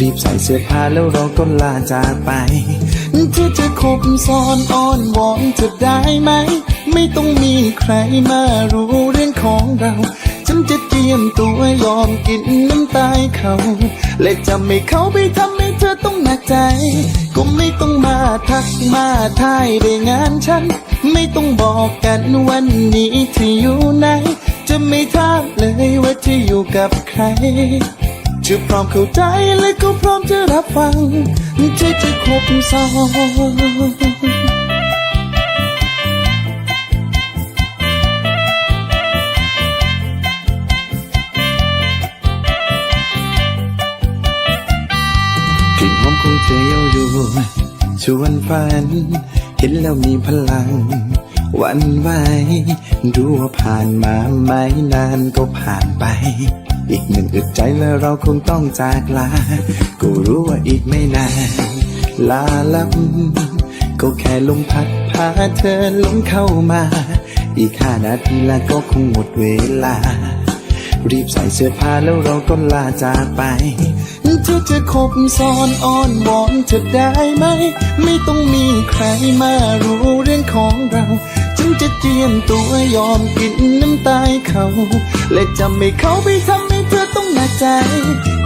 รีบใส่เสื้อผ้าแล้วเราก็ลาจากไป เธอจะคบซ้อนอ้อนวอนเธอได้ไหม ไม่ต้องมีใครมารู้เรื่องของเรา ฉันจะเตรียมตัวยอมกินน้ำตายเขา และจะไม่เข้าไปทำให้เธอต้องหนักใจ ก็ไม่ต้องมาทักมาทายได้งานฉัน ไม่ต้องบอกกันวันนี้ที่อยู่ไหน จะไม่ทราบเลยว่าจะอยู่กับใคร จะพร้อมเข้าใจและก็พร้อมจะรับฟังจะจะคบซ้อนกลิ่นหอมของเธอเยาอยู่ชวนฝัน เห็นแล้วมีพลัง วันไหวดูว่าผ่านมาไม่นานก็ผ่านไป อีกหนึ่งอึดใจแล้วเราคงต้องจากลา ก็รู้ว่าอีกไม่นานลาลับ ก็แค่ลมพัดพาเธอลงเข้ามา อีกห้านาทีแล้วก็คงหมดเวลา รีบใส่เสื้อผ้าแล้วเราก็ลาจากไปเธอจะคบซ้อนอ้อนวอนเธอได้ไหม ไม่ต้องมีใครมารู้ จะเตรียมตัวยอมกินน้ำตายเขา และจะไม่เขาไปทำให้เธอต้องหนักใจ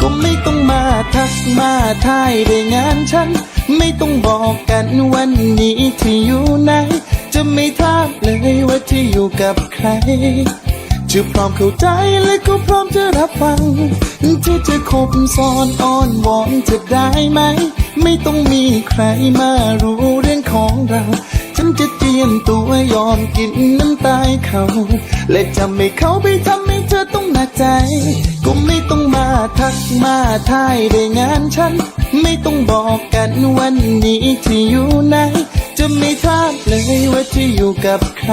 ก็ไม่ต้องมาทักมาทายได้งานฉัน ไม่ต้องบอกกันวันนี้ที่อยู่ไหน จะไม่ทราบเลยว่าที่อยู่กับใครจะพร้อมเข้าใจและก็พร้อมจะรับฟังที่จะคบซ้อนอ้อนวอนจะได้ไหม ไม่ต้องมีใครมารู้เรื่องของเรา จะเตรียมตัวยอมกินน้ำตายเขา และจะไม่เขาไปทำให้เธอต้องหนักใจ ก็ไม่ต้องมาทักมาทายได้งานฉัน ไม่ต้องบอกกันวันนี้ที่อยู่ไหน จะไม่ทราบเลยว่าจะอยู่กับใคร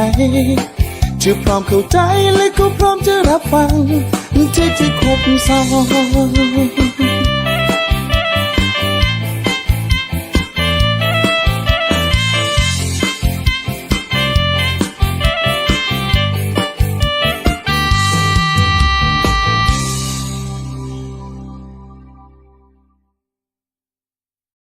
จะพร้อมเข้าใจและก็พร้อมจะรับฟังที่จะคบซ้อน